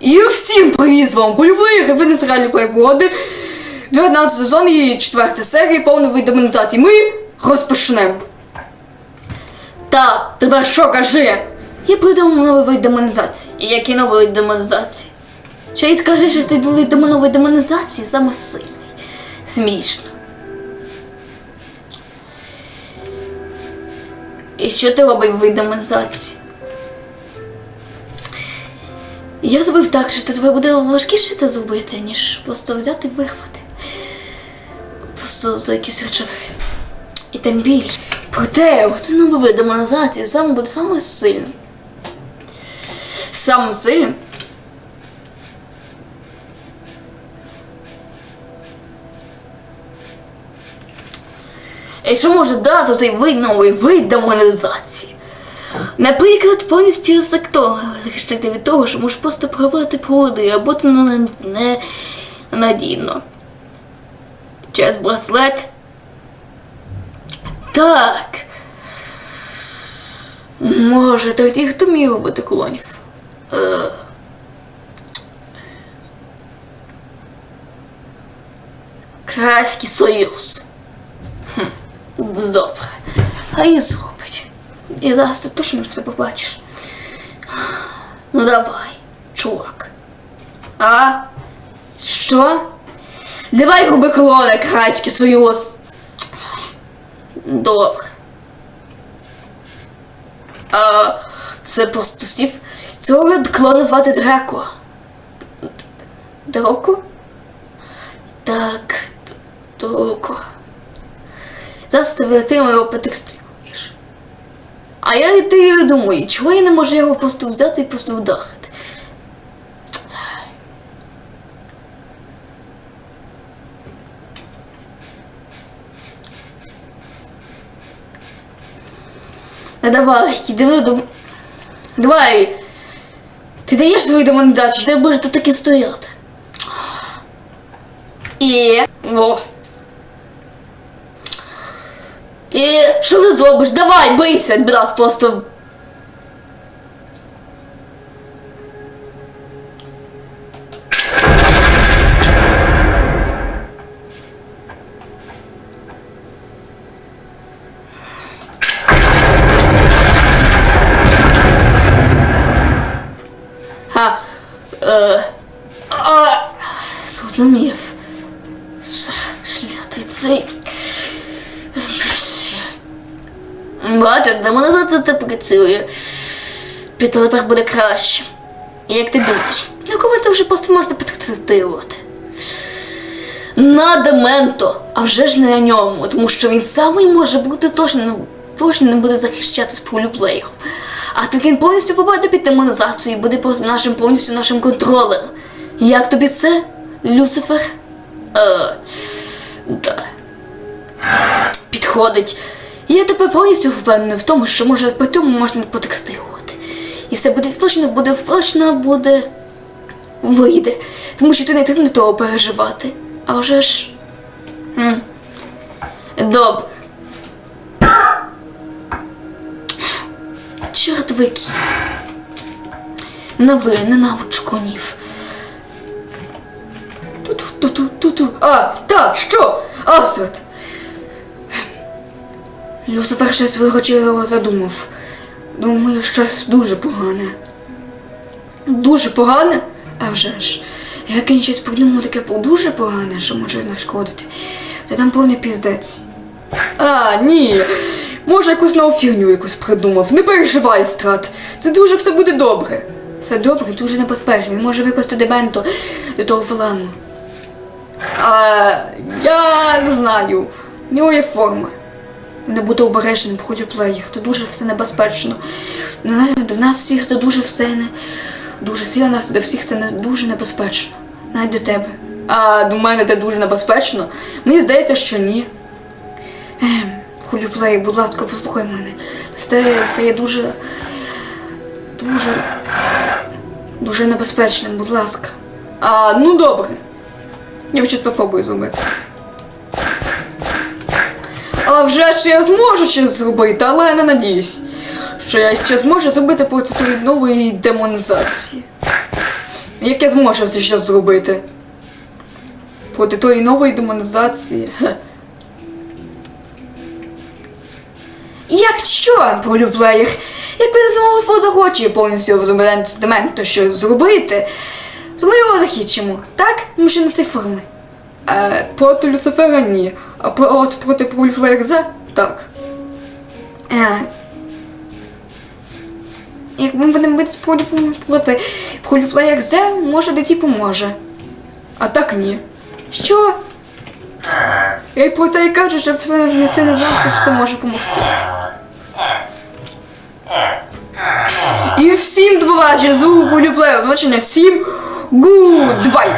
І всім привіт з вами Кульвий, ви серіалі пригоди. 19 сезон і 4 серія повної демонізації. Ми розпочнемо. Та, тепер що кажи? Я придумав новий вид демонізації. І який новий вид демонізації? Чи скажи, що ти вид нової демонізації саме сильний. Смішно. І що ти робив вид демонізації? Я зробив так, що тебе буде важкіше це зробити, ніж просто взяти і вирвати. Просто за якісь речі. І тим більше. Проте, це новий вид демонізації саме буде саме сильним. Самим сильним. І що може дати цей вид новий вид демонізації? Наприклад, повністю сектор захистити від того, що можеш просто проводити проводи, або це не, надійно. Через браслет. Так. Може, тоді хто міг робити клонів? Е. Крайський союз. Хм, добре. А і зробить. І зараз ти точно все побачиш. Ну давай, чувак. А? Що? Давай роби колони, Крайський Союз. Добре. А, це просто стів. Цього клона звати Драко. Драко? Так, Драко. Зараз ти витримує його потекстуєш. А я ти думаю, чого я не можу його просто взяти і просто вдахати? Ну давай, іди до... Давай. Ти даєш свою демонізацію, ти будеш тут таки стояти? І... О. І що ти зробиш? Давай, бийся, брат, просто. Ха. Е, а, зрозумів. Ш- Шлятий цей. Бачиш, демонізація це працює. Тепер буде краще. Як ти думаєш? На кому це вже просто можна підтестувати? На Дементо, а вже ж не на ньому, тому що він самий може бути точно, точно не буде захищатись полюплеєром. А так він повністю попаде під демонізацію і буде нашим повністю нашим контролем. Як тобі це, Люцифер? Е, да. Підходить. Я тепер повністю впевнений в тому, що може по цьому можна потекстувати. І все буде точно буде точно буде вийде. Тому що ти не треба того переживати. А вже ж. Добре. Чортовики. Нови, ненавиджу конів. Ту-ту-ту-ту-ту. А, та, що? Астрид. Люцифер щось вигочливо задумав. Думаю, щось дуже погане. Дуже погане? А вже ж. Як він щось придумав таке дуже погане, що може нашкодити, то там повний піздець. А, ні. Може, якусь нову фігню якусь придумав. Не переживай, страт. Це дуже все буде добре. Все добре, дуже небезпечно. Він може викласти дементо до того плану. А, я не знаю. В нього є форма. Не бути обережним, у плеєр. Це дуже все небезпечно. До нас всіх це дуже все не. Дуже сильно нас до всіх це не дуже небезпечно. Навіть до тебе. А до мене це дуже небезпечно? Мені здається, що ні. Ем, Хуліплей, будь ласка, послухай мене. Це стає дуже. Дуже. Дуже небезпечним, будь ласка. А, ну добре. Я щось попробую зробити. Але вже ж я зможу щось зробити, але не надіюсь, що я ще зможу зробити процедуру нової демонізації. Як я зможу щось зробити? Проти тої нової демонізації. Хе. Як що? Як ви знову захоче повністю розуміти то що зробити, то ми його захищимо, так? Ми ще на цій форми. Е, проти Люцифера ні. А от проти полюплеєр за так. Е, як ми будемо бити проти, проти полюплеєр за, може тоді поможе. А так ні. Що? Я й про те й кажу, що все не це не завжди це може допомогти. І всім два разі звуку полюблею, значить всім гудбай!